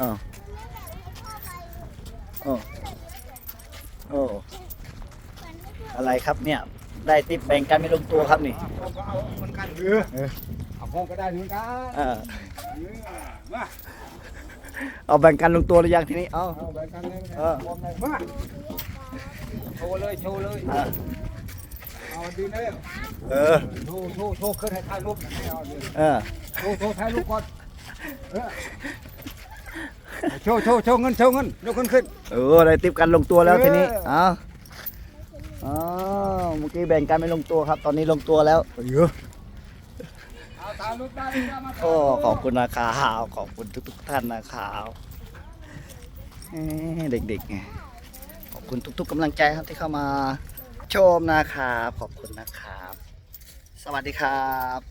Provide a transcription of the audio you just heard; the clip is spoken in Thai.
อ้าวโอ้โออะไรครับเนี่ย ได้ติปแบ่งกันไม่ลงตัวครับนี่ก็เอาเหมือนกันเออเอาพ่อก็ได้เหมือนกันเออมาเอาแบ่งกันลงตัวหรือยังทีนี้ เอาเอาแบ่งกันเลยเออมาโชว์เลยโชว์เลย อะเอาดีเลยเออโชว์โชว์โชว์ขึ้นให้ถ่ายรูปหน่อยให้เอาเลยเออโชว์โชว์ถ่ายรูปก่อนเออโชว์โชว์โชว์เงินโชว์เงินยกขึ้นขึ้น เออได้ติปกันลงตัวแล้วทีนี้เออเอาอ๋อเมื่อกี้แบ่งกันไม่ลงตัวครับ ตอนนี้ลงตัวแล้ว เยอะ เอาตามรูปได้เลยมาก็ขอบคุณนะครับขอบคุณทุกๆท่านนะครับเอ้เด็กๆไงขอบคุณทุกๆกำลังใจครับที่เข้ามา ชมนะครับ ขอบคุณนะครับ สวัสดีครับ